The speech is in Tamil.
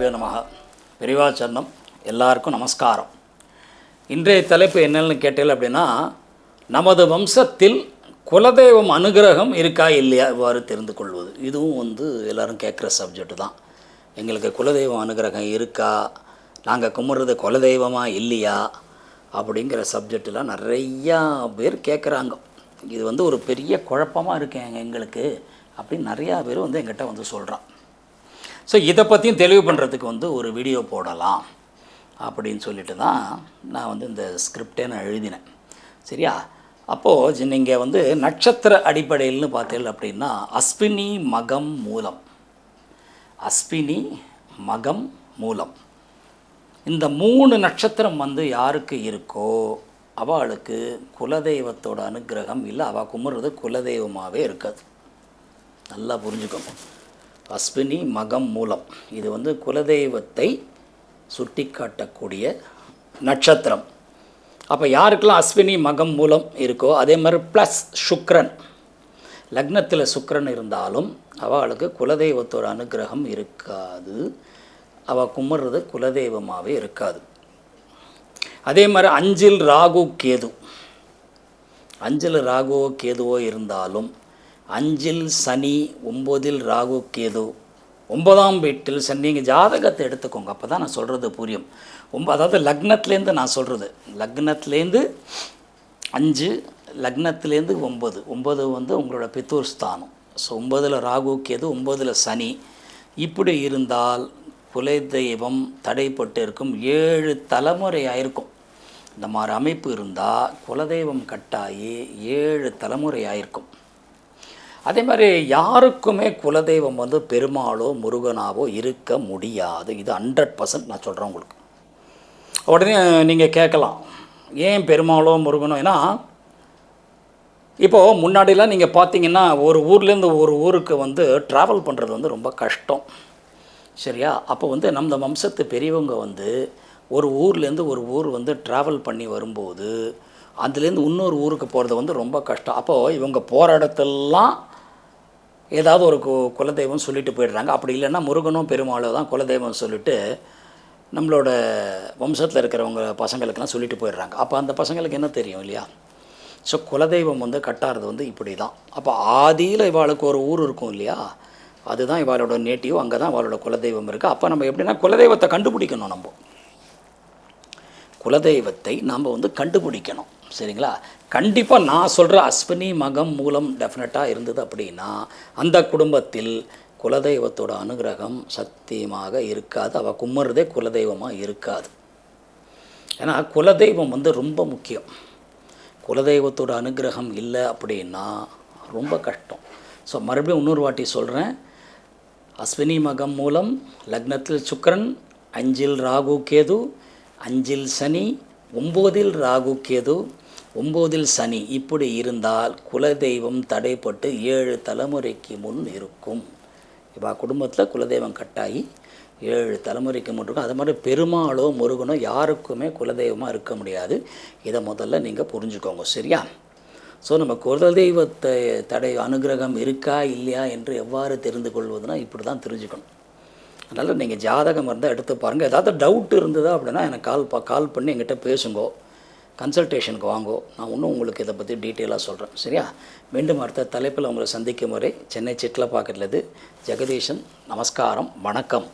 குருபியோ நமக. பெரிவா எல்லாருக்கும் நமஸ்காரம். இன்றைய தலைப்பு என்னன்னு கேட்டீங்க அப்படின்னா நமது வம்சத்தில் குலதெய்வம் அனுகிரகம் இருக்கா இல்லையா இவ்வாறு தெரிந்து கொள்வது. இதுவும் வந்து எல்லாரும் கேட்குற சப்ஜெக்ட் தான். எங்களுக்கு குலதெய்வம் அனுகிரகம் இருக்கா? நாங்கள் கும்பிட்றது குலதெய்வமா இல்லையா? அப்படிங்கிற சப்ஜெக்டெலாம் நிறையா பேர் கேட்குறாங்க. இது வந்து ஒரு பெரிய குழப்பமாக இருக்கேங்க எங்களுக்கு அப்படின்னு நிறையா பேர் வந்து எங்கிட்ட வந்து சொல்கிறான் ஸோ இதை பற்றியும் தெளிவு பண்ணுறதுக்கு வந்து ஒரு வீடியோ போடலாம் அப்படின்னு சொல்லிட்டு தான் நான் வந்து இந்த ஸ்கிரிப்டே நான் எழுதினேன். சரியா? அப்போது நீங்கள் வந்து நட்சத்திர அடிப்படையில்னு பார்த்தீங்க அப்படின்னா அஸ்வினி மகம் மூலம். அஸ்வினி மகம் மூலம். இந்த மூணு நட்சத்திரம் வந்து யாருக்கு இருக்கோ அவளுக்கு குலதெய்வத்தோட அனுக்கிரகம் இல்லை அவள் கும்பிட்றது குலதெய்வமாகவே இருக்காது. நல்லா புரிஞ்சுக்கோங்க. அஸ்வினி மகம் மூலம். இது வந்து குலதெய்வத்தை சுட்டி காட்டக்கூடிய நட்சத்திரம். அப்போ யாருக்கெல்லாம் அஸ்வினி மகம் மூலம் இருக்கோ அதே மாதிரி ப்ளஸ் சுக்ரன் லக்னத்தில் சுக்ரன் இருந்தாலும் அவளுக்கு குலதெய்வத்தோட அனுகிரகம் இருக்காது. அவள் கும்பிட்றது குலதெய்வமாகவே இருக்காது. அதே மாதிரி அஞ்சில் ராகு கேது. அஞ்சில் ராகுவோ கேதுவோ இருந்தாலும் அஞ்சில் சனி ஒம்போதில் ராகு கேது. ஒன்பதாம் வீட்டில் சனி நீங்கள் ஜாதகத்தை எடுத்துக்கோங்க. அப்போ தான் நான் சொல்கிறது புரியும். ஒம்ப அதாவது லக்னத்துலேருந்து நான் சொல்கிறது லக்னத்துலேருந்து அஞ்சு லக்னத்துலேருந்து ஒம்பது. ஒம்பது வந்து உங்களோட பித்தூர் ஸ்தானம். ஸோ ஒம்பதில் ராகு கேது ஒம்பதில் சனி. இப்படி இருந்தால் குலதெய்வம் தடைப்பட்டு இருக்கும் ஏழு தலைமுறையாக இருக்கும் இந்த மாதிரி அமைப்பு இருந்தால் குலதெய்வம் கட்டாயி ஏழு தலைமுறையாக இருக்கும் அதே மாதிரி யாருக்குமே குலதெய்வம் வந்து பெருமாளோ முருகனாவோ இருக்க முடியாது. இது ஹண்ட்ரட் பர்சன்ட் நான் சொல்கிறேன் உங்களுக்கு. உடனே நீங்கள் கேட்கலாம். ஏன் பெருமாளோ முருகனோ? ஏன்னா இப்போது முன்னாடிலாம் நீங்கள் பார்த்தீங்கன்னா ஒரு ஊர்லேருந்து ஒரு ஊருக்கு வந்து ட்ராவல் பண்ணுறது வந்து ரொம்ப கஷ்டம். சரியா? அப்போ வந்து நம்ம வம்சத்து பெரியவங்க வந்து ஒரு ஊர்லேருந்து ஒரு ஊர் வந்து ட்ராவல் பண்ணி வரும்போது அதுலேருந்து இன்னொரு ஊருக்கு போகிறது வந்து ரொம்ப கஷ்டம். அப்போது இவங்க போகிற இடத்தெல்லாம் ஏதாவது ஒரு கு குலதெய்வம் சொல்லிட்டு போயிடுறாங்க. அப்படி இல்லைன்னா முருகனும் பெருமாளோ தான் குலதெய்வம் சொல்லிட்டு நம்மளோட வம்சத்தில் இருக்கிறவங்க பசங்களுக்கெல்லாம் சொல்லிட்டு போயிடுறாங்க. அப்போ அந்த பசங்களுக்கு என்ன தெரியும் இல்லையா? ஸோ குலதெய்வம் வந்து கட்டாறது வந்து இப்படி தான் அப்போ ஆதியில் இவாளுக்கு ஒரு ஊர் இருக்கும் இல்லையா? அதுதான் இவாளோட நேட்டிவ் அங்கே தான் இவாளோட குலதெய்வம் இருக்குது அப்போ நம்ம எப்படின்னா குலதெய்வத்தை கண்டுபிடிக்கணும் நம்ம. குலதெய்வத்தை நாம் வந்து கண்டுபிடிக்கணும். சரிங்களா? கண்டிப்பாக நான் சொல்கிற அஸ்வினி மகம் மூலம் டெஃபினட்டாக இருந்தது அப்படின்னா அந்த குடும்பத்தில் குலதெய்வத்தோட அனுகிரகம் சத்தியமாக இருக்காது. அவள் கும்மறதே குலதெய்வமாக இருக்காது. ஏன்னா குலதெய்வம் வந்து ரொம்ப முக்கியம். குலதெய்வத்தோட அனுகிரகம் இல்லை அப்படின்னா ரொம்ப கஷ்டம். ஸோ மறுபடியும் இன்னொரு வாட்டி சொல்கிறேன் அஸ்வினி மகம் மூலம் லக்னத்தில் சுக்கரன் அஞ்சில் ராகு கேது அஞ்சில் சனி ஒம்போதில் ராகு கேது ஒம்போதில் சனி. இப்படி இருந்தால் குலதெய்வம் தடைப்பட்டு ஏழு தலைமுறைக்கு முன் இருக்கும். இப்போ குடும்பத்தில் குலதெய்வம் கட்டாகி ஏழு தலைமுறைக்கு முன் இருக்கும். அது மாதிரி பெருமாளோ முருகனோ யாருக்குமே குலதெய்வமாக இருக்க முடியாது. இதை முதல்ல நீங்கள் புரிஞ்சுக்கோங்க சரியா? ஸோ நம்ம குலதெய்வத்தை தடை அனுகிரகம் இருக்கா இல்லையா என்று எவ்வாறு தெரிந்து கொள்வதுனா இப்படி தான் தெரிஞ்சுக்கணும். அதனால் நீங்கள் ஜாதகம் இருந்தால் எடுத்து பாருங்கள் ஏதாவது டவுட் இருந்ததா அப்படின்னா எனக்கு கால் பா கால் பண்ணி எங்கிட்ட பேசுங்கோ. கன்சல்டேஷனுக்கு வாங்கோ. நான் இன்னும் உங்களுக்கு இதை பற்றி டீட்டெயிலாக சொல்கிறேன் சரியா? மீண்டும் அடுத்த தலைப்பில் உங்களை சந்திக்கும் வரை சென்னை சிட்லப்பாக்கத்துலேருந்து ஜெகதீஷன் நமஸ்காரம் வணக்கம்.